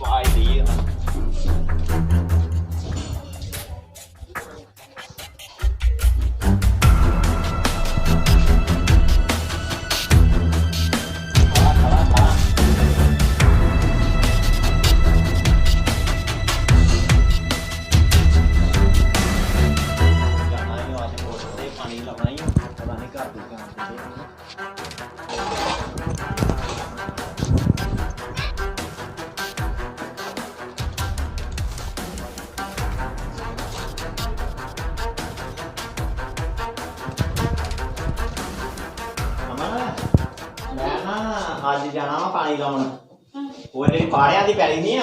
by ਅੱਜ ਜਾਣਾ ਵਾ ਪਾਣੀ ਲਾਉਣ। ਉਹ ਜਿਹੜੀ ਪਾੜਿਆਂ ਦੀ ਪੈਲੀ ਨਹੀਂ ਆ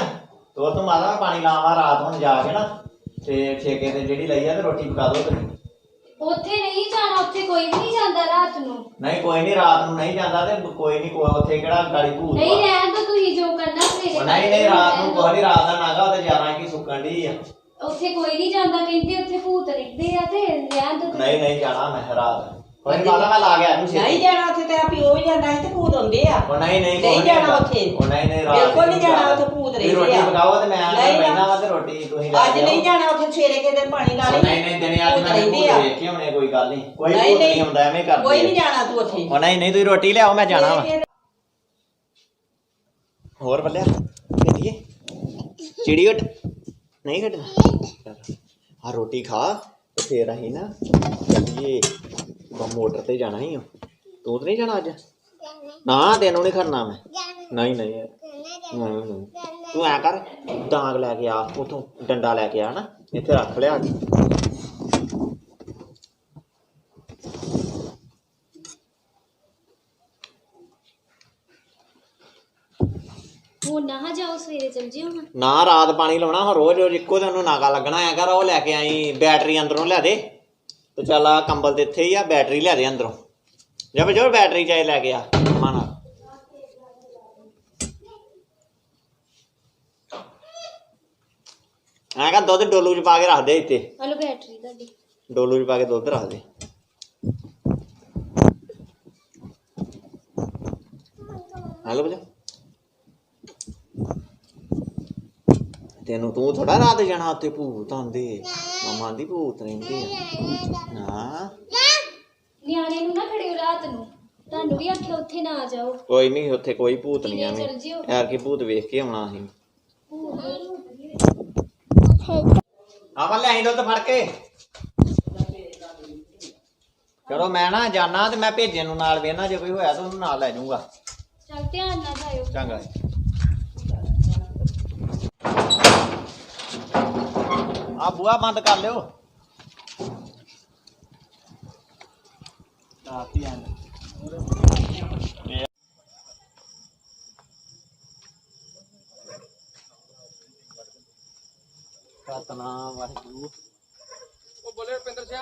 ਤੋ ਤੂੰ ਮਾਦਾ ਪਾਣੀ ਲਾਵਾਂ ਰਾਤ ਹੁਣ ਜਾ ਕੇ ਨਾ ਤੇ ਠੇਕੇ ਤੇ ਜਿਹੜੀ ਲਈ ਆ ਤੇ ਰੋਟੀ ਪਕਾ ਦੋ ਤੁਸੀਂ ਉੱਥੇ ਨਹੀਂ ਜਾਣਾ ਉੱਥੇ ਕੋਈ ਵੀ ਨਹੀਂ ਜਾਂਦਾ ਰਾਤ ਨੂੰ। ਨਹੀਂ ਕੋਈ ਨਹੀਂ ਰਾਤ ਨੂੰ ਨਹੀਂ ਜਾਂਦਾ ਤੇ ਕੋਈ ਨਹੀਂ ਕੋਈ ਉੱਥੇ ਕਿਹੜਾ ਗਾੜੀ ਭੂਤ ਨਹੀਂ ਵਾ। ਰਹਿਣ ਦੋ ਤੁਸੀਂ ਜੋ ਕਰਨਾ ਸਵੇਰੇ ਉਹ ਨਹੀਂ ਨਹੀਂ ਰਾਤ ਨੂੰ ਕੋਈ ਨੀ ਰਾਤ ਦਾ ਨਾਗਾ ਉਹ ਤੇ 11 ਕੀ ਸੁੱਕਣ ਦੀ ਆ। ਉੱਥੇ ਕੋਈ ਨਹੀਂ ਜਾਂਦਾ ਕਹਿੰਦੇ ਉੱਥੇ ਭੂਤ ਰਹਿੰਦੇ ਆ ਤੇ ਰਹਿਣ ਦੋ ਨਹੀਂ ਨਹੀਂ ਜਾਣਾ ਮੈਂ ਰਾਤ। ਕੋਈ ਮਾਤਾ ਮੈਂ ਲਾ ਗਿਆ ਇਹਨੂੰ ਨਹੀਂ ਛੇਤੀ ਜਾਣਾ ਉੱਥੇ ਤੇਰਾ ਪਿਓ ਵੀ ਜਾਂਦਾ ਸੀ ਤੇ ਭੂਤ ਹੁੰਦੇ ਆ ਉਹ ਨਹੀਂ ਨਹੀਂ ਨਹੀਂ ਜਾਣਾ। ਉੱਥੇ। ਉਹ ਨਹੀਂ ਨਹੀਂ ਰਾਤ ਬਿਲਕੁਲ ਨਹੀਂ ਜਾਣਾ ਉੱਥੇ ਭੂਤ ਤੁਸੀਂ ਰਹਿੰਦੇ ਰੋਟੀ ਆ। ਪਕਾਓ ਤੇ ਮੈਂ ਨਹੀਂ ਬੈਠਾ। ਵਾ ਤੇ ਰੋਟੀ ਤੁਸੀਂ ਲੈ ਅੱਜ ਨਹੀਂ ਆਓ। ਜਾਣਾ ਉੱਥੇ ਸਵੇਰੇ ਦਿਨ ਪਾਣੀ ਲਾ ਲਈ ਨਹੀਂ ਨਹੀਂ ਦਿਨੇ ਅੱਜ ਭੂਤ ਮੈਂ ਰਹਿੰਦੇ ਭੂਤ ਆ। ਵੇਖ ਕੇ ਆਉਣੇ ਕੋਈ ਗੱਲ ਨਹੀਂ ਕੋਈ ਨਹੀਂ, ਭੂਤ ਨਹੀਂ ਨਹੀਂ। ਹੁੰਦਾ ਐਵੇਂ ਕਰਦੇ ਕੋਈ ਨਹੀਂ। ਜਾਣਾ ਤੂੰ ਉੱਥੇ ਉਹ ਨਹੀਂ ਨਹੀਂ ਤੁਸੀਂ ਰੋਟੀ ਲਿਆਓ ਮੈਂ ਜਾਣਾ ਵਾ ਹੋਰ ਬੱਲਿਆ ਕਹੀਏ ਚਿੜੀ ਉੱਠ ਨਹੀਂ ਕੱਟਣਾ ਆ ਰੋਟੀ ਖਾ ਤੇ ਫੇਰ ਅਸੀਂ ਨਾ ਚੱਲੀਏ ਬ- ਮੋਟਰ ਤੇ ਜਾਣਾ ਹੀ ਤੂੰ ਤੇ ਨਹੀਂ ਜਾਣਾ ਅੱਜ? ਨਾ ਤੈਨੂੰ ਨਹੀਂ ਖੜਨਾ ਮੈਂ। ਨਹੀਂ ਨਹੀਂ। ਨਹੀਂ, ਨਹੀਂ। ਤੂੰ ਐ ਕਰ ਡਾਂਗ ਲੈ ਕੇ ਆ ਉਥੋਂ ਡੰਡਾ ਲੈ ਕੇ ਆ ਨਾ ਇੱਥੇ ਰੱਖ ਲਿਆ। ਅੱਜ ਹੁਣ ਨਾ ਜਾਓ ਸਵੇਰੇ ਚਲ ਜਿਓ ਹਾਂ ਨਾ ਰਾਤ ਪਾਣੀ ਲਾਉਣਾ ਹੁਣ ਰੋਜ਼ ਰੋਜ਼ ਇੱਕੋ ਦਿਨ ਨੂੰ ਨਾਗਾ ਲੱਗਣਾ ਆ ਕਰ ਉਹ ਲੈ ਕੇ ਆਈ ਬੈਟਰੀ ਅੰਦਰੋਂ ਲਿਆ ਦੇ। ਤੇ ਚੱਲ ਆ ਕੰਬਲ ਤੇ ਇੱਥੇ ਹੀ ਆ ਬੈਟਰੀ ਲਿਆ ਦੇ ਅੰਦਰੋਂ। ਜਬ ਜੋ ਬੈਟਰੀ ਚਾਹੇ ਲੈ ਗਿਆ ਮਾਨਾ ਆ ਕਾ ਦੁੱਧ ਡੋਲੂ ਚ ਪਾ ਕੇ ਰੱਖ ਦੇ ਇੱਥੇ। ਹਲੋ ਬੈਟਰੀ ਤੁਹਾਡੀ। ਡੋਲੂ ਚ ਪਾ ਕੇ ਦੁੱਧ ਰੱਖ ਦੇ। ਹਲੋ ਬਜਾ ਤੈਨੂੰ ਤੂੰ ਥੋੜਾ ਰਾਤ ਜਾਣਾ ਉੱਥੇ ਭੂਤ ਆਂਦੇ ਮਮਾ ਦੀ ਭੂਤ ਰਹਿੰਦੇ ਆ। ਨਾ ਨਿਆਣੇ ਨੂੰ ਨਾ ਖੜਿਓ ਰਾਤ ਨੂੰ। ਤੁਹਾਨੂੰ ਵੀ ਆਖਿਆ ਉੱਥੇ ਨਾ ਜਾਓ। ਕੋਈ ਨਹੀਂ ਉੱਥੇ ਕੋਈ ਭੂਤ ਨਹੀਂ ਚੱਲ ਜਿਓ। ਯਾਰ ਕੀ ਭੂਤ ਵੇਖ ਕੇ ਆਉਣਾ ਅਸੀਂ। ਭੂਤ ਆ ਮੈਂ ਲੈ ਦੁੱਧ ਫੜ ਕੇ। ਚਲੋ ਮੈਂ ਨਾ ਜਾਣਾ ਤੇ ਮੈਂ ਭੇਜੇ ਨੂੰ ਨਾਲ ਵੇਨਾ ਜੇ ਕੋਈ ਹੋਇਆ ਤਾਂ ਉਹਨੂੰ ਨਾਲ ਲੈ ਜਾਊਂਗਾ। ਚੱਲ ਧਿਆਨ ਨਾਲ ਜਾਇਓ ਚੰਗਾ ਆ ਬੂਆ ਬੰਦ ਕਰ ਲਿਓ। ਰਾਤੀ ਆਂ ਸਤਨਾਮ ਵਾਹਿਗੁਰੂ। ਬੋਲੇ ਰਪਿੰਦਰ ਸਿੰਘ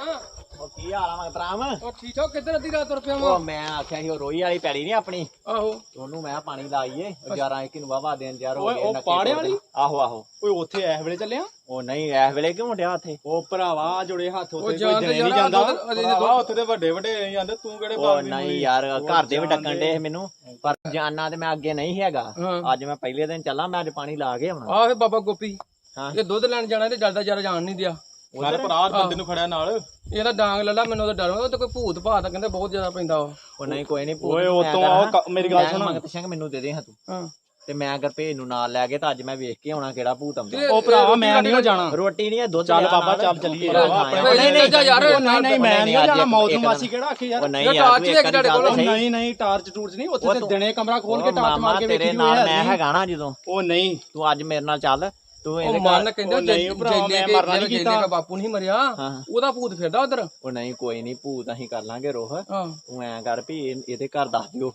ਉਹ ਕੀ ਹਾਲ ਆ ਮਗਤਰਾਮ ਉਹ ਠੀਕ ਠਾਕ ਕਿੱਧਰ ਅੱਧੀ ਰਾਤ ਤੁਰ ਪਿਆ ਉਹ ਵਾ ਮੈਂ ਆਖਿਆ ਸੀ ਉਹ ਰੋਈ ਵਾਲੀ ਪੈੜੀ ਨਹੀਂ ਆਪਣੀ। ਆਹੋ। ਉਹਨੂੰ ਮੈਂ ਪਾਣੀ ਲਾਈਏ 11 ਇੱਕ ਨੂੰ ਵਾਵਾ ਦੇਣ ਯਾਰ ਹੋ ਓਏ, ਗਏ ਉਹ ਨੱਕੇ ਪਾੜਿਆਂ ਤੋੜਨ। ਵਾਲੀ? ਆਹੋ ਆਹੋ। ਓਏ ਉੱਥੇ ਐਸ ਵੇਲੇ ਚੱਲਿਆ? ਉਹ ਨਹੀਂ ਇਸ ਵੇਲੇ ਕਿਉਂ ਡਿਆ ਉੱਥੇ? ਉਹ ਭਰਾਵਾ ਜੁੜੇ ਹੱਥ ਉੱਥੇ ਉੱਥੇ ਕੋਈ ਕੋਈ ਜਣੇ ਨਹੀਂ ਨਹੀਂ ਜਾਂਦਾ। ਜਾਂਦਾ ਅਜੇ ਭਰਾਵਾ ਦੋ ਉੱਥੇ ਤੇ ਵੱਡੇ ਵੱਡੇ ਆਈ ਜਾਂਦੇ ਤੂੰ ਕਿਹੜੇ ਉਹ ਬਾਗ ਦੀ ਨਹੀਂ? ਯਾਰ ਘਰ ਦੇ ਵੀ ਡੱਕਣ ਦੇ ਮੈਨੂੰ ਪਰ ਜਾਨਾ ਤੇ ਮੈਂ ਅੱਗੇ ਨਹੀਂ ਹੈਗਾ। ਹਾਂ। ਅੱਜ ਮੈਂ ਪਹਿਲੇ ਦਿਨ ਚੱਲਾਂ ਮੈਂ ਅੱਜ ਪਾਣੀ ਲਾ ਕੇ ਆਉਣਾ। ਆਹ ਫੇ ਬਾਬਾ ਗੋਪੀ ਹਾਂ। ਇਹ ਦੁੱਧ ਲੈਣ ਜਾਣਾ ਤੇ ਜਲਦਾ ਜਰਾ ਜਾਣ ਨਹੀਂ ਦਿਆ। ਨਾਲੇ ਭਰਾ ਬੰਦੇ ਨੂੰ ਖੜਿਆ ਨਾਲ। ਇਹਦਾ ਡਾਂਗ ਲੱਲਾ ਮੈਨੂੰ ਤਾਂ ਡਰ ਉਹ ਤੇ ਕੋਈ ਭੂਤ ਭਾਤ ਕਹਿੰਦੇ ਬਹੁਤ ਜ਼ਿਆਦਾ ਪੈਂਦਾ ਉਹ ਨਹੀਂ ਕੋਈ ਨਹੀਂ ਓਏ, ਉੱਤੋਂ ਆਓ, ਮੇਰੀ ਗੱਲ ਸੁਣ। ਮੰਗਤ ਸਿੰਘ ਮੈਨੂੰ ਦੇ ਦੇ ਹਾਂ ਤੂੰ। ਹਾਂ। ਤੇ ਮੈਂ ਅਗਰ ਭੇਜ ਨੂੰ ਨਾਲ ਲੈ ਕੇ ਤਾਂ ਅੱਜ ਮੈਂ ਵੇਖ ਕੇ ਆਉਣਾ ਕਿਹੜਾ ਭੂਤ ਆਉਂਦਾ। ਉਹ ਭਰਾਵਾ ਮੈਂ ਨਹੀਂ ਜਾਣਾ। ਰੋਟੀ ਨਹੀਂ ਹੈ ਦੁੱਧ ਚੱਲ ਬਾਬਾ, ਚੱਲ ਚੱਲੀਏ। ਭਰਾ ਨਹੀਂ ਨਹੀਂ ਜਾ ਯਾਰ। ਨਹੀਂ ਨਹੀਂ ਮੈਂ ਨਹੀਂ ਜਾਣਾ ਮੌਤ ਨੂੰ ਮਾਸੀ ਕਿਹੜਾ ਆਖੇ ਉਹ ਯਾਰ ਨਹੀਂ ਯਾਰ ਟਾਰਚ ਇੱਕ ਤੁਹਾਡੇ ਕੋਲ ਨਹੀਂ। ਨਹੀਂ ਟਾਰਚ ਟੂਰਚ ਨਹੀਂ ਉੱਥੇ ਤੇ ਦਿਨੇ ਕਮਰਾ ਖੋਲ ਕੇ ਟਾਰਚ ਮਾਰ ਕੇ ਤੇਰੇ ਵੇਖੀ ਨਾਲ ਮੈਂ ਹੋਇਆ ਹੈਗਾ ਨਾ ਜਦੋਂ। ਉਹ ਨਹੀਂ। ਤੂੰ ਅੱਜ ਮੇਰੇ ਨਾਲ ਚੱਲ। ਤੂੰ ਉਹ ਮਰਨ ਕਹਿੰਦੇ ਉਹ ਨਹੀਂ ਜੇ- ਭਰਾਵਾ, ਜੇ ਮੈਂ ਦੇ- ਮਰਨਾ ਕੀਤਾ। ਦਾ ਬਾਪੂ ਨਹੀਂ ਮਰਿਆ। ਹਾਂ। ਉਹਦਾ ਭੂਤ ਫਿਰਦਾ ਉਧਰ। ਉਹ ਨਹੀਂ ਕੋਈ ਨਹੀਂ ਭੂਤ ਅਸੀਂ ਕਰ ਲਾਂਗੇ ਰੋਹ। ਹਾਂ। ਤੂੰ ਐਂ ਕਰ ਵੀ ਇਹ- ਇਹਦੇ ਘਰ ਦੱਸ ਦਿਓ।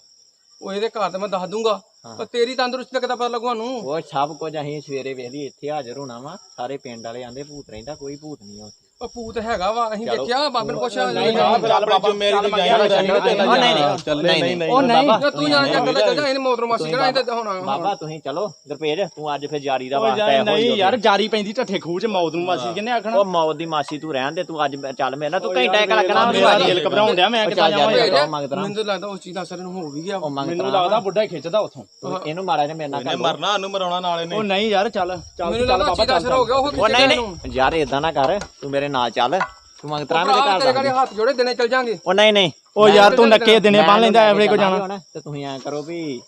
ਉਹ ਇਹਦੇ ਘਰ ਤੇ ਮੈਂ ਦੱਸ ਦੂੰਗਾ। ਪਰ ਤੇਰੀ ਤੰਦਰੁਸਤੀ ਦਾ ਕਿਤਾ ਪਤਾ ਲੱਗੂ ਸਾਨੂੰ? ਉਹ ਸਭ ਕੁਝ ਅਸੀਂ ਸਵੇਰੇ ਵੇਖ ਲਈ ਇੱਥੇ ਹਾਜ਼ਰ ਹੋਣਾ ਵਾ। ਸਾਰੇ ਪਿੰਡ ਵਾਲੇ ਆਂਦੇ ਭੂਤ ਰਹਿੰਦਾ ਕੋਈ ਭੂਤ ਨਹੀਂ ਆ ਉੱਥੇ। ਉਹ ਭੂਤ ਹੈਗਾ ਵਾ ਅਸੀਂ ਦੇਖਿਆ ਬਾਬੇ ਨੂੰ ਪੁੱਛਿਆ ਨਹੀਂ ਚੱਲ ਬਾਬਾ ਮੇਰੀ ਤੇ ਜਾਇਆ ਨਹੀਂ ਨਹੀਂ ਚੱਲੇ ਨਹੀਂ ਨਹੀਂ ਉਹ ਨਹੀਂ ਜੇ ਤੂੰ ਜੱਟ ਦਾ ਚੱਲ ਜਾ ਇਹਨੇ ਮੌਤ ਨੂੰ ਮਾਸੀ ਕਰਾ ਇਹ ਤੇ ਹੁਣ ਬਾਬਾ ਤੁਸੀਂ ਚਲੋ ਗੁਰਪੇਜ ਤੂੰ ਅੱਜ ਫਿਰ ਜਾਰੀ ਦਾ ਵਾਸਤਾ ਯਾਰ ਹੀ ਨਹੀਂ ਯਾਰ ਜਾਰੀ ਪੈਂਦੀ ਢੱਠੇ ਖੂਹ ਚ ਮੌਤ ਨੂੰ ਵਾਸੀ ਕਿਹਨੇ ਆਖਣਾ? ਉਹ ਮੌਤ ਦੀ ਮਾਸੀ ਤੂੰ ਰਹਿਣ ਦੇ ਤੂੰ ਅੱਜ ਚੱਲ ਮੇਰੇ ਨਾਲ ਤੂੰ ਘੰਟਾ ਇੱਕ ਲੱਗਣਾ ਮੇਰਾ ਦਿਲ ਘਬਰਾਉਣ ਡਿਆ ਮੈਂ ਕਿੱਦਾਂ ਜਾਵਾਂ। ਯਾਰ ਮੈਨੂੰ ਲੱਗਦਾ ਉਸ ਚੀਜ਼ ਦਾ ਅਸਰ ਇਹਨੂੰ ਹੋ ਵੀ ਗਿਆ। ਮੈਨੂੰ ਲੱਗਦਾ ਬੁੱਢਾ ਹੀ ਖਿੱਚਦਾ ਉਥੋਂ। ਇਹਨੂੰ ਮਾਰਾ ਜਾ ਮੇਰੇ ਨਾਲ ਕਰ। ਮਰਨਾ ਉਹਨੂੰ ਮਰਾਉਣਾ ਨਾਲ ਇਹਨੇ। ਉਹ ਨਹੀਂ ਯਾਰ ਚੱਲ ਚੱਲ ਚੱਲ ਬਾਬਾ ਉਹ ਉਹ ਨਹੀਂ ਨਹੀਂ। ਯਾਰ ਇਦਾਂ ਨਾ ਕਰ ਤੂੰ ਮੇਰੇ ਨਾਲ ਚੱਲ। ਤੂੰ ਮੰਗਤਰਾ ਮੇਰੇ ਭਰਾ ਘਰ ਤੇਰੇ ਦਾ ਹੱਥ ਜੋੜੇ ਦਿਨੇ ਚੱਲ ਜਾਾਂਗੇ। ਉਹ ਨਹੀਂ ਨਹੀਂ। ਉਹ ਯਾਰ ਤੂੰ ਨੱਕੇ ਦਿਨੇ ਬੰਨ ਲੈਂਦਾ ਐਵਰੇ ਕੋ ਜਾਣਾ। ਤੇ ਤੁਸੀਂ ਐਂ ਕਰੋ ਵੀ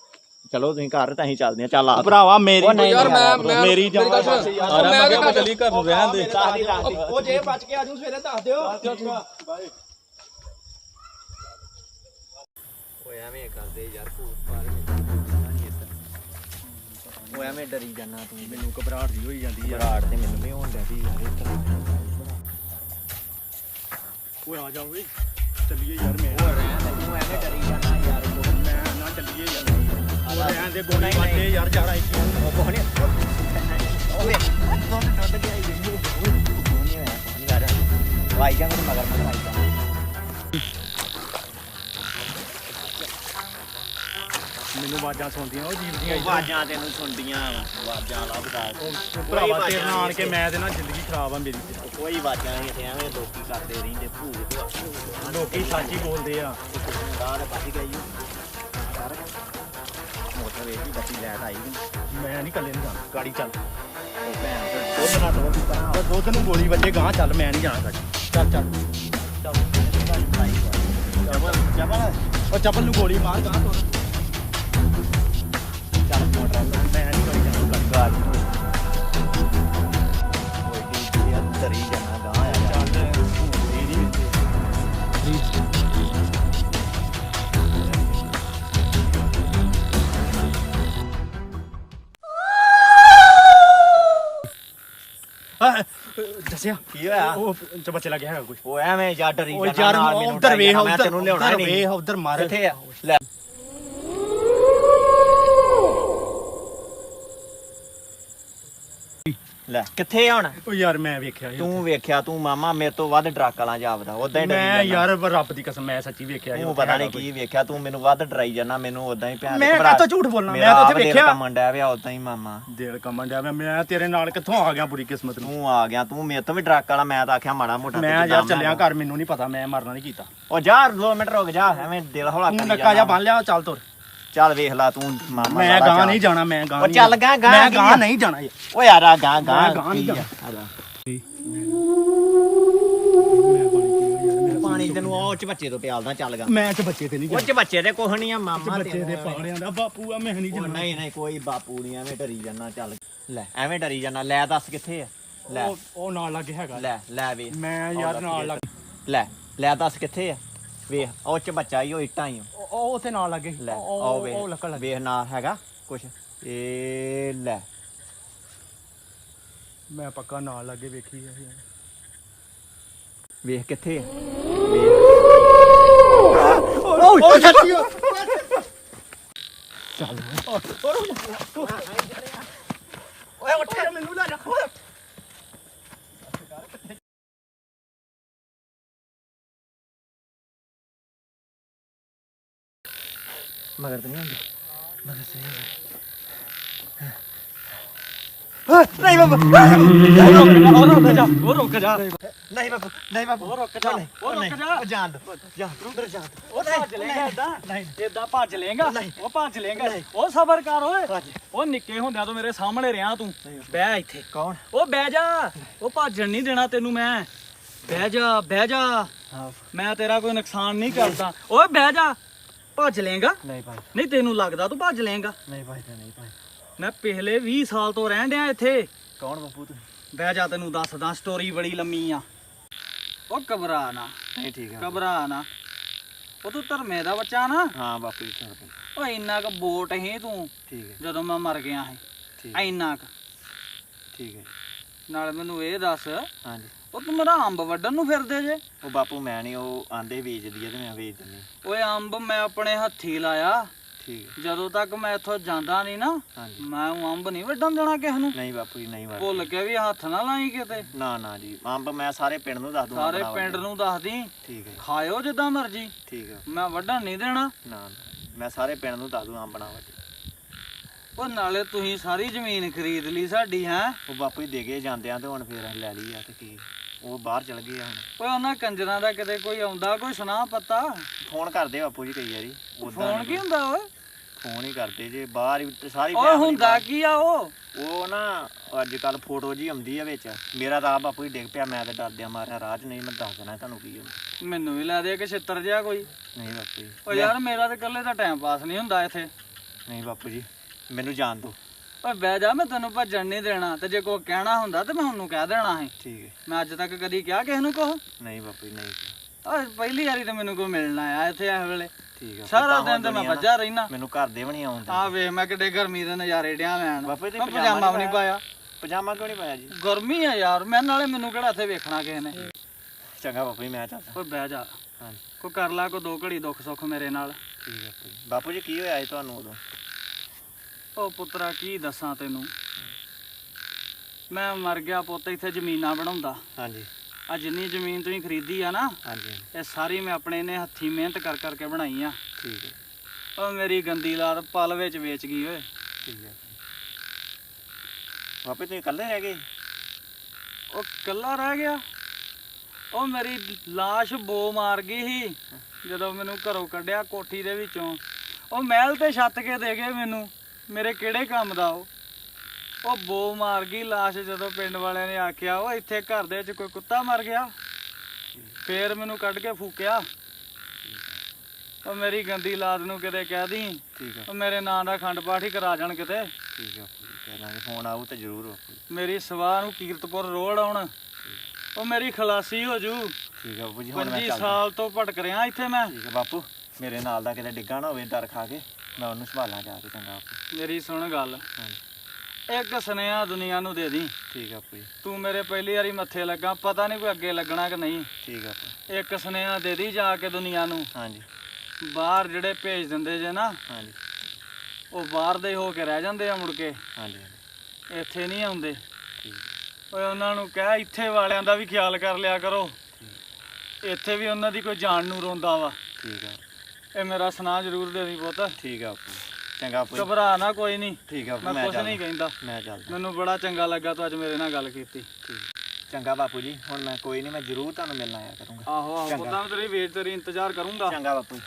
ਚਲੋ ਤੁਸੀਂ ਘਰ ਤਾਂ ਅਸੀਂ ਚੱਲਦੇ ਆ ਚੱਲ ਆ। ਭਰਾਵਾ ਮੇਰੀ ਉਹ ਨਹੀਂ ਯਾਰ ਮੈਂ ਮੈਂ ਮੇਰੀ ਗੱਲ ਜਾਨ ਸੁਣ। ਮੈਂ ਤੇ ਘਰ ਚੱਲੀ ਘਰ ਨੂੰ ਰਹਿਣ ਦੇ। ਉਹ ਜੇ ਬਚ ਕੇ ਆਜੂ ਸਵੇਰੇ ਦੱਸ ਦਿਓ। ਓਏ ਐਵੇਂ ਕਰਦੇ ਯਾਰ ਭੂਤ ਪਾਰ ਓਏ ਐਵੇਂ ਡਰੀ ਜਾਨਾ ਤੂੰ ਮੈਨੂੰ ਘਬਰਾਹਟ ਜੀ ਹੋਈ ਜਾਂਦੀ ਯਾਰ ਬਰਾੜ ਤੇ ਮੈਨੂੰ ਵੀ ਹੋਣ ਵੀ ਯਾਰ ਇਸ ਤਰ੍ਹਾਂ। ਓਏ ਆ ਜਾ ਓਏ ਚੱਲੀਏ ਯਾਰ ਮੈਂ। ਤੂੰ ਐਵੇਂ ਡਰੀ ਜਾਨਾ ਯਾਰ। ਮੈਂ ਨਾ ਚੱਲੀਏ ਯਾਰ। ਉਹ ਰਹਿਣ ਦੇ ਗੋਲੀ ਵੱਜੇ ਯਾਰ ਜਾਣਾ ਇੱਥੇ। ਉਹ ਕੋਹਣੇ ਓਏ ਦੁੱਧ ਦੁੱਧ ਗਿਆ ਹੀ ਨਹੀਂ ਨਹੀਂ ਹੋਇਆ ਨਹੀਂ ਯਾਰ ਵਾਈ ਜਾਂ ਮੇਰੇ ਮਗਰ ਮਗਰ ਆਈ ਜਾ। ਮੈਨੂੰ ਆਵਾਜ਼ਾਂ ਸੁਣਦੀਆਂ ਉਹ ਜੀਵ ਦੀਆਂ ਆਵਾਜ਼ਾਂ ਤੈਨੂੰ ਸੁਣਦੀਆਂ ਆਵਾਜ਼ਾਂ ਲੱਭਦਾ। ਭਰਾਵਾ ਤੇਰੇ ਨਾਲ ਆਣ ਕੇ ਮੈਂ ਤੇ ਨਾ ਜ਼ਿੰਦਗੀ ਖਰਾਬ ਆ ਮੇਰੀ। ਤੇ। ਕੋਈ ਆਵਾਜ਼ਾਂ ਨਹੀਂ ਇੱਥੇ ਐਵੇਂ ਲੋਕੀ ਕਰਦੇ ਰਹਿੰਦੇ ਭੂਤ ਲੋਕੀ ਸੱਚ ਹੀ ਬੋਲਦੇ ਆ। ਦਾਰ ਵੱਜ ਗਈ ਕਰ ਮੋਟਰ ਵੇਖੀ ਬੱਤੀ ਲੈਟ ਆਈ ਨੀ। ਮੈਂ ਨਹੀਂ ਕੱਲੇ ਨੂੰ ਜਾਣਾ ਗਾੜੀ ਚੱਲ। ਉਹ ਭੈਣ ਚੋਦ ਉਹਦੇ ਨਾਲ ਦੋੜ ਦੀ ਤਰ੍ਹਾਂ ਉਹ ਦੁੱਧ ਨੂੰ ਗੋਲੀ ਵੱਜੇ ਗਾਂ ਚੱਲ ਮੈਂ ਨਹੀਂ ਜਾਣਾ ਚੱਲ ਚੱਲ। ਜਬਲ ਉਹ ਚੱਪਲ ਨੂੰ ਗੋਲੀ ਮਾਰ ਗਾਂ ਤੋਰ ਚੱਲ ਦੱਸਿਆ? ਕੀ ਹੋਇਆ? ਉਹ ਚ ਬੱਚੇ ਲੱਗੇ ਹੈਗਾ ਕੋਈ। ਉਹ ਐਵੇਂ ਜਾਂ ਡਰੀ ਉਹ ਯਾਰ ਉਧਰ ਵੇਖ ਮੈਂ ਉਧਰ ਤੈਨੂੰ ਲਿਆਉਣਾ ਵੇਖ ਉਧਰ ਮਾਰ। ਕਿੱਥੇ ਆ। ਲੈ। ਲੈ ਕਿੱਥੇ ਆ ਹੁਣ ਉਹ ਯਾਰ ਮੈਂ ਵੇਖਿਆ ਸੀ। ਤੂੰ ਵੇਖਿਆ ਤੂੰ ਮਾਮਾ ਮੇਰੇ ਤੋਂ ਵੱਧ ਡਰਾਕ ਵਾਲਾ ਜਾਪਦਾ ਉਦਾਂ ਹੀ ਡਰੀ ਮੈਂ ਜਾਂਦਾ। ਯਾਰ ਰੱਬ ਦੀ ਕਸਮ ਮੈਂ ਸੱਚੀ ਵੇਖਿਆ ਸੀ ਤੂੰ ਪਤਾ ਨਹੀਂ ਕੀ ਵੇਖਿਆ ਤੂੰ ਮੈਨੂੰ ਵੱਧ ਡਰਾਈ ਜਾਣਾ ਮੈਨੂੰ ਉਦਾਂ ਹੀ ਭੈਣ ਮੈਂ ਕਾਹਤੋਂ ਝੂਠ ਬੋਲਣਾ? ਮੈਂ ਤਾਂ ਉੱਥੇ ਵੇਖਿਆ। ਮੰਡਿਆ ਵਿਆ ਉਦਾਂ ਹੀ ਮਾਮਾ। ਦਿਲ ਕੰਮਣ ਡਿਆ ਮੈਂ- ਮੈਂ ਤੇਰੇ ਨਾਲ ਕਿੱਥੋਂ ਆ ਗਿਆ ਬੁਰੀ ਕਿਸਮਤ ਨੂੰ ਤੂੰ ਆ ਗਿਆ ਤੂੰ ਮੇਰੇ ਤੋਂ ਵੀ ਡਰਾਕ ਵਾਲਾ ਮੈਂ ਤਾਂ ਆਖਿਆ ਮਾੜਾ ਮੋਟਾ ਮੈਂ ਯਾਰ ਚੱਲਿਆ। ਘਰ ਮੈਨੂੰ ਨਹੀਂ ਪਤਾ ਮੈਂ ਮਰਨਾ ਨਹੀਂ ਕੀਤਾ ਉਹ ਜਾ 2 ਮਿੰਟ ਰੁਕ ਜਾ ਐਵੇਂ ਦਿਲ ਹੌਲਾ ਤੂੰ ਕਰੀ ਨੱਕਾ। ਜਾ ਬੰਨ ਲਿਆ ਚੱਲ ਤੁਰ ਚੱਲ ਵੇਖ ਲੈ ਤੂੰ ਮਾਮਾ ਮੈਂ ਗਾਂ ਚੱਲ। ਨਹੀਂ ਜਾਣਾ ਮੈਂ ਗਾਂ ਉਹ ਨਹੀਂ ਚੱਲ ਜਾਣਾ। ਗਾਂ- ਗਾਂ ਮੈਂ ਕੀ ਗਾਂ? ਨਹੀਂ ਜਾਣਾ ਯਾਰ ਓ ਯਾਰ ਆ ਗਾਂ ਗਾਂ ਮੈਂ ਗਾਂ ਨਹੀਂ ਕੀ ਆ? ਜਾਣਾ। ਆ ਜਾ। ਪਾਣੀ ਤੈਨੂੰ ਉਹ ਚ ਬੱਚੇ ਤੋਂ ਪਿਆਲਦਾ ਚੱਲ ਗਾ ਮੈਂ ਚ ਬੱਚੇ ਤੇ ਨਹੀਂ ਉਹ ਚ ਬੱਚੇ ਤੇ ਕੁਛ ਨਹੀਂ ਆ ਮਾਮਾ ਬੱਚੇ ਦੇ ਤੇਰਾ। ਪਾਲਿਆਂ ਦਾ ਬਾਪੂ ਆ ਮੈਂ ਨਹੀਂ ਉਹ ਜਾਣਾ ਨਹੀਂ ਨਹੀਂ ਕੋਈ ਬਾਪੂ ਨਹੀਂ ਐਵੇਂ ਡਰੀ ਜਾਣਾ ਚੱਲ ਲੈ ਐਵੇਂ ਡਰੀ ਜਾਣਾ ਲੈ ਦੱਸ ਕਿੱਥੇ ਆ ਲੈ ਉਹ ਉਹ ਨਾਲ ਲੱਗੇ ਹੈਗਾ ਲੈ ਲੈ ਵੇ ਮੈਂ ਯਾਰ ਨਾਲ ਲੱਗ ਲੈ ਲੈ ਦੱਸ ਕਿੱਥੇ ਆ ਵੇਖ ਉਹ ਚ ਬੱਚਾ ਹੀ ਉਹ ਇੱਟਾਂ ਹੀ। ਉਹ ਉਹ ਉੱਥੇ ਨਾਲ ਲੱਗੇ ਲੈ ਉਹ ਉਹ ਵੇਖ ਲੱਕੜ ਲੱਗੇ ਵੇਖ ਨਾ ਹੈਗਾ ਕੁਛ ਇਹ ਲੈ ਮੈਂ ਪੱਕਾ ਨਾਲ ਲੱਗੇ ਵੇਖੀ ਆ ਯਾਰ। ਵੇਖ ਕਿੱਥੇ ਆ ਵੇਖ ਉਹ ਸੱਚੀ ਓਏ ਉੱਠ ਮੈਨੂੰ ਲੈ ਜਾ ਮਗਰ ਤਾਂ ਨਹੀਂ ਆਉਂਦੀ। ਮਗਰ ਸੇ ਨਹੀਂ ਬਾਬਾ। ਉਹ ਰੁਕ ਜਾ ਉਹ ਰੁਕ ਜਾ। ਨਹੀਂ ਬਾਬਾ ਨਹੀਂ ਬਾਬਾ। ਉਹ ਰੁਕ ਜਾ ਉਹ ਰੁਕ ਜਾ। ਜਾਣ ਦੋ। ਜਾ ਉਧਰ ਜਾ। ਉਹ ਭੱਜ ਲੇਗਾ ਇਦਾਂ ਨਹੀਂ। ਇਦਾਂ ਭੱਜ ਲੇਗਾ ਉਹ ਭੱਜ ਲੇਗਾ ਉਹ ਸਬਰ ਕਰ ਓਏ। ਉਹ ਨਿੱਕੇ ਹੁੰਦਿਆਂ ਤੋਂ ਮੇਰੇ ਸਾਹਮਣੇ ਰਿਆਂ ਤੂੰ। ਬਹਿ ਇੱਥੇ। ਕੌਣ? ਉਹ ਬਹਿ ਜਾ। ਉਹ ਭੱਜਣ ਨਹੀਂ ਦੇਣਾ ਤੈਨੂੰ ਮੈਂ। ਬਹਿ ਜਾ ਬਹਿ ਜਾ। ਮੈਂ ਤੇਰਾ ਕੋਈ ਨੁਕਸਾਨ ਨਹੀਂ ਕਰਦਾ। ਓਏ ਬਹਿ ਜਾ। ਭੱਜ ਲੇਗਾ ਨਹੀਂ ਭਾਈ। ਨਹੀਂ ਤੈਨੂੰ ਲੱਗਦਾ ਤੂੰ ਭੱਜ ਲੇਗਾ ਨਹੀਂ ਭਾਈ ਨਹੀਂ ਭਾਈ। ਮੈਂ ਪਿਛਲੇ 20 ਸਾਲ ਤੋਂ ਰਹਿਣ ਡਿਆ ਇੱਥੇ। ਕੌਣ ਬਾਪੂ ਤੂੰ? ਬਹਿ ਜਾ ਤੈਨੂੰ ਦੱਸਦਾ ਸਟੋਰੀ ਬੜੀ ਲੰਮੀ ਆ। ਉਹ ਘਬਰਾ ਨਾ। ਨਹੀਂ ਠੀਕ ਘਬਰਾ ਨਾ। ਉਹ ਤੂੰ ਧਰਮੇ ਦਾ ਬੱਚਾ ਨਾ। ਹਾਂ ਬਾਪੂ ਜੀ ਸਰ ਉਹ ਇੰਨਾ ਕੁ ਬੋਟ ਹੀ ਤੂੰ ਠੀਕ ਹੈ ਜਦੋਂ ਮੈਂ ਮਰ ਗਿਆ ਸੀ। ਠੀਕ ਇੰਨਾ ਕੁ। ਠੀਕ ਹੈ ਨਾਲ ਮੈਨੂੰ ਇਹ ਦੱਸ ਹਾਂਜੀ। ਉਹ ਤੂੰ ਮੇਰਾ ਅੰਬ ਵੱਢਣ ਨੂੰ ਫਿਰਦੇ ਜੇ। ਉਹ ਬਾਪੂ ਮੈਂ ਨਹੀਂ ਉਹ ਆਂਦੇ ਵੇਚਦੀ ਆ ਤੇ ਮੈਂ ਵੇਚ ਦਿੰਨੀ ਓਏ ਅੰਬ ਮੈਂ ਆਪਣੇ ਹੱਥੀ ਲਾਇਆ। ਠੀਕ ਜਦੋਂ ਤੱਕ ਮੈਂ ਇੱਥੋਂ ਜਾਂਦਾ ਨਹੀਂ ਨਾ ਮੈਂ ਉਹ ਅੰਬ ਨਹੀਂ ਵੱਢਣ ਦੇਣਾ ਕਿਸ ਨੂੰ। ਨਹੀਂ ਬਾਪੂ ਜੀ ਨਹੀਂ ਵਾਰ ਭੁੱਲ ਕੇ ਵੀ ਹੱਥ ਨਾ ਲਾਈ ਕਿਤੇ। ਨਾ ਨਾ ਜੀ ਅੰਬ ਮੈਂ ਸਾਰੇ ਪਿੰਡ ਨੂੰ ਦੱਸ ਦੂੰਗਾ ਸਾਰੇ ਪਿੰਡ ਨੂੰ ਦੱਸਦੀ। ਠੀਕ ਹੈ ਖਾਇਓ ਜਿੱਦਾਂ ਮਰਜ਼ੀ। ਠੀਕ ਹੈ ਮੈਂ ਵੱਢਣ ਨਹੀਂ ਦੇਣਾ। ਨਾ ਨਾ ਮੈਂ ਸਾਰੇ ਪਿੰਡ ਨੂੰ ਦੱਸ ਦੂੰ ਅੰਬ ਬਣਾ ਵੱਟ ਉਹ ਨਾਲੇ ਤੁਸੀਂ ਸਾਰੀ ਜ਼ਮੀਨ ਖਰੀਦ ਲਈ ਸਾਡੀ ਹੈ? ਉਹ ਬਾਪੂ ਜੀ ਦੇ ਗਏ ਜਾਂਦਿਆਂ ਤੇ ਹੁਣ ਫੇਰ ਲੈ ਲਈ ਆ ਤੇ ਕੀ। ਉਹ ਬਾਹਰ ਚਲ ਗਏ ਆ ਹੁਣ। ਓਏ ਉਹਨਾਂ ਕੰਜਰਾਂ ਦਾ ਕਿਤੇ ਕੋਈ ਆਉਂਦਾ ਕੋਈ ਸੁਣਾ ਪਤਾ? ਫੋਨ ਕਰਦੇ ਬਾਪੂ ਜੀ ਕਈ ਵਾਰੀ ਫੋਨ ਕੀ ਹੁੰਦਾ ਓਏ? ਫੋਨ ਹੀ ਕਰਦੇ ਜੇ ਬਾਹਰ ਹੀ ਤੇ ਸਾਰੀ ਓਏ family ਹੁੰਦਾ ਬਾਹਰ। ਕੀ ਆ ਉਹ? ਉਹ ਨਾ ਅੱਜ ਕੱਲ ਫੋਟੋ ਜੀ ਆਉਂਦੀ ਆ ਵਿੱਚ। ਮੇਰਾ ਤਾਂ ਆਪ ਬਾਪੂ ਜੀ ਡਿੱਗ ਪਿਆ ਮੈਂ ਤੇ ਡਰਦਿਆਂ ਮਾਰਿਆ ਰਾਹ 'ਚ ਨਹੀਂ ਮੈਂ ਦੱਸ ਦੇਣਾ ਤੁਹਾਨੂੰ ਕੀ ਹੁੰਦਾ ਮੈਨੂੰ ਵੀ ਲੈ ਦੇ ਕਿ ਛਿੱਤਰ ਜਿਹਾ ਕੋਈ। ਨਹੀਂ ਬਾਪੂ ਜੀ। ਓ ਯਾਰ ਮੇਰਾ ਤੇ ਇਕੱਲੇ ਦਾ ਟਾਈਮ ਪਾਸ ਨਹੀਂ ਹੁੰਦਾ ਇੱਥੇ। ਨਹੀਂ ਬਾਪੂ ਜੀ ਮੈਨੂੰ ਜਾਣ ਦਿਓ। ਓਏ ਬਹਿ ਜਾ ਮੈਂ ਤੈਨੂੰ ਭੱਜਣ ਨਹੀਂ ਦੇਣਾ। ਤੇ ਜੇ ਕੋਈ ਕਹਿਣਾ ਹੁੰਦਾ ਤੇ ਮੈਂ ਉਹਨੂੰ ਕਹਿ ਦੇਣਾ ਸੀ। ਠੀਕ ਹੈ। ਮੈਂ ਅੱਜ ਤੱਕ ਕਦੀ ਕਿਹਾ ਕਿਸੇ ਨੂੰ ਕੁਛ? ਨਹੀਂ ਬਾਪੂ ਜੀ ਨਹੀਂ ਓਏ ਪਹਿਲੀ ਵਾਰੀ ਤੇ ਮੈਨੂੰ ਕੋਈ ਮਿਲਣ ਆਇਆ ਇੱਥੇ ਇਸ ਵੇਲੇ। ਠੀਕ ਹੈ ਸਾਰਾ ਦਿਨ ਤੇ ਮੈਂ ਵੱਜਾ ਰਹਿਣਾ ਮੈਨੂੰ ਘਰ ਦੇ ਵੀ ਨਹੀਂ ਆਉਂਦੇ ਆ ਵੇਖ ਮੈਂ ਕਿੱਡੇ ਗਰਮੀ ਦੇ ਨਜ਼ਾਰੇ ਡਿਆ ਲੈਣ। ਬਾਪੂ ਜੀ ਮੈਂ ਪਜਾਮਾ ਵੀ ਨਹੀਂ ਪਾਇਆ। ਪਜਾਮਾ ਕਿਉਂ ਨਹੀਂ ਪਾਇਆ ਜੀ? ਗਰਮੀ ਆ ਯਾਰ ਮੈਂ ਨਾਲੇ ਮੈਨੂੰ ਕਿਹੜਾ ਇੱਥੇ ਵੇਖਣਾ ਕਿਸੇ ਨੇ। ਚੰਗਾ ਬਾਪੂ ਜੀ ਮੈਂ ਚੱਲਦਾ। ਓਏ ਬਹਿ ਜਾ। ਹਾਂਜੀ। ਕੋਈ ਕਰ ਲਾ ਕੋਈ ਦੋ ਘੜੀ ਦੁੱਖ ਸੁੱਖ ਮੇਰੇ ਨਾਲ। ਠੀਕ ਹੈ ਬਾਪੂ ਜੀ। ਬਾਪੂ ਜੀ ਕੀ ਹੋਇਆ ਸੀ ਤੁਹਾਨੂੰ ਉਦੋਂ? ਓ ਪੁੱਤਰਾ ਕੀ ਦੱਸਾਂ ਤੈਨੂੰ? ਮੈਂ ਮਰ ਗਿਆ ਪੁੱਤ ਇੱਥੇ ਜ਼ਮੀਨਾਂ ਬਣਾਉਂਦਾ। ਹਾਂਜੀ। ਆ ਜਿੰਨੀ ਜ਼ਮੀਨ ਤੁਸੀਂ ਖਰੀਦੀ ਆ ਨਾ ਹਾਂਜੀ। ਇਹ ਸਾਰੀ ਮੈਂ ਆਪਣੇ ਨੇ ਹੱਥੀ ਮਿਹਨਤ ਕਰ ਕਰਕੇ ਬਣਾਈ ਆ। ਠੀਕ ਹੈ ਓ ਮੇਰੀ ਗੰਦੀ ਲਾਤ ਪਲ ਵਿੱਚ ਵੇਚ ਗਈ ਓਏ। ਠੀਕ ਹੈ ਬਾਪੂ ਤੁਸੀਂ ਇਕੱਲੇ ਰਹਿ ਗਏ? ਉਹ ਕੱਲਾ ਰਹਿ ਗਿਆ। ਉਹ ਮੇਰੀ লাশ ਬੋ ਮਾਰ ਗਈ ਸੀ ਜਦੋਂ ਮੈਨੂੰ ਘਰੋਂ ਕੱਢਿਆ ਕੋਠੀ ਦੇ ਵਿੱਚੋਂ। ਉਹ ਮਹਿਲ ਤੇ ਛੱਤ ਕੇ ਦੇ ਗਏ ਮੈਨੂੰ। ਮੇਰੇ ਕਿਹੜੇ ਕੰਮ ਦਾ ਉਹ? ਉਹ ਬੋ ਮਾਰ ਗਈ লাশ ਜਦੋਂ ਪਿੰਡ ਵਾਲਿਆਂ ਨੇ ਆਖਿਆ ਉਹ ਇੱਥੇ ਘਰ ਦੇ ਵਿੱਚ ਕੋਈ ਕੁੱਤਾ ਮਰ ਗਿਆ। ਫੇਰ ਮੈਨੂੰ ਕੱਢ ਕੇ ਫੂਕਿਆ। ਉਹ ਮੇਰੀ ਗੰਦੀ ਲਾਦ ਨੂੰ ਕਿਤੇ ਕਹਿ ਦੀ ਠੀਕ ਉਹ ਮੇਰੇ ਨਾਂ ਦਾ ਖੰਡ ਪਾਠ ਹੀ ਕਰਾ ਜਾਣ ਕਿਤੇ। ਠੀਕ ਫੋਨ ਆਊ ਤਾਂ ਜ਼ਰੂਰ। ਮੇਰੀ ਸਵਾਹ ਨੂੰ ਕੀਰਤਪੁਰ ਰੋਡ ਆਉਣ। ਉਹ ਮੇਰੀ ਖਲਾਸੀ ਹੋ ਜੂ। ਠੀਕ ਹੈ ਬਾਪੂ ਜੀ ਹੁਣ ਮੈਂ 25 ਚੱਲਦਾ। ਸਾਲ ਤੋਂ ਭਟਕ ਰਿਹਾ ਇੱਥੇ ਮੈਂ। ਠੀਕ ਬਾਪੂ ਮੇਰੇ ਨਾਲ ਦਾ ਕਿਤੇ ਡਿੱਗਾ ਨਾ ਹੋਵੇ ਡਰ ਖਾ ਕੇ ਮੈਂ ਉਹਨੂੰ ਸੰਭਾਲਾਂ ਜਾ ਕੇ ਚੰਗਾ ਬਾਪੂ। ਮੇਰੀ ਸੁਣ ਗੱਲ। ਇੱਕ ਸੁਨੇਹਾ ਦੁਨੀਆ ਨੂੰ ਦੇ ਦੀ। ਠੀਕ ਬਾਪੂ ਜੀ ਤੂੰ ਮੇਰੇ ਪਹਿਲੀ ਵਾਰੀ ਮੱਥੇ ਲੱਗਾ ਪਤਾ ਨਹੀਂ ਕੋਈ ਅੱਗੇ ਲੱਗਣਾ ਕਿ ਨਹੀਂ। ਠੀਕ ਹੈ ਬਾਪੂ ਇੱਕ ਸੁਨੇਹਾ ਦੇ ਦੀ ਜਾ ਕੇ ਦੁਨੀਆ ਨੂੰ। ਹਾਂਜੀ। ਬਾਹਰ ਜਿਹੜੇ ਭੇਜ ਦਿੰਦੇ ਜੇ ਨਾ ਹਾਂਜੀ। ਉਹ ਬਾਹਰ ਦੇ ਹੋ ਕੇ ਰਹਿ ਜਾਂਦੇ ਆ ਮੁੜ ਕੇ। ਹਾਂਜੀ ਇੱਥੇ ਨਹੀਂ ਆਉਂਦੇ। ਓਏ ਉਹਨਾਂ ਨੂੰ ਕਹਿ ਇੱਥੇ ਵਾਲਿਆਂ ਦਾ ਵੀ ਖਿਆਲ ਕਰ ਲਿਆ ਕਰੋ। ਇੱਥੇ ਵੀ ਉਹਨਾਂ ਦੀ ਕੋਈ ਜਾਨ ਨੂੰ ਰੋਂਦਾ ਵਾ। ਠੀਕ ਹੈ ਇਹ ਮੇਰਾ ਸੁਨਾ ਜ਼ਰੂਰ ਦੇ ਦੀ ਪੁੱਤ। ਠੀਕ ਬਾਪੂ ਚੰਗਾ ਜੀ। ਘਬਰਾ ਨਾ ਕੋਈ ਨਹੀਂ ਠੀਕ ਬਾਪੂ ਮੈਂ ਮੈਂ ਕੁਝ ਨਹੀਂ ਕਹਿੰਦਾ। ਮੈਂ ਚੱਲਦਾ। ਮੈਨੂੰ ਬੜਾ ਚੰਗਾ ਲੱਗਾ ਤੂੰ ਅੱਜ ਮੇਰੇ ਨਾਲ ਗੱਲ ਕੀਤੀ। ਠੀਕ। ਚੰਗਾ ਬਾਪੂ ਜੀ ਹੁਣ ਮੈਂ ਕੋਈ ਨਹੀਂ ਮੈਂ ਜ਼ਰੂਰ ਤੁਹਾਨੂੰ ਮਿਲਣ ਆਇਆ ਕਰੂੰਗਾ। ਆਹੋ ਆਹੋ ਚੰਗਾ। ਪੁੱਤਾਂ ਮੈਂ ਤੇਰੀ ਵੇਟ ਤੇਰੀ ਇੰਤਜ਼ਾਰ ਕਰੂੰਗਾ। ਚੰਗਾ ਬਾਪੂ ਜੀ।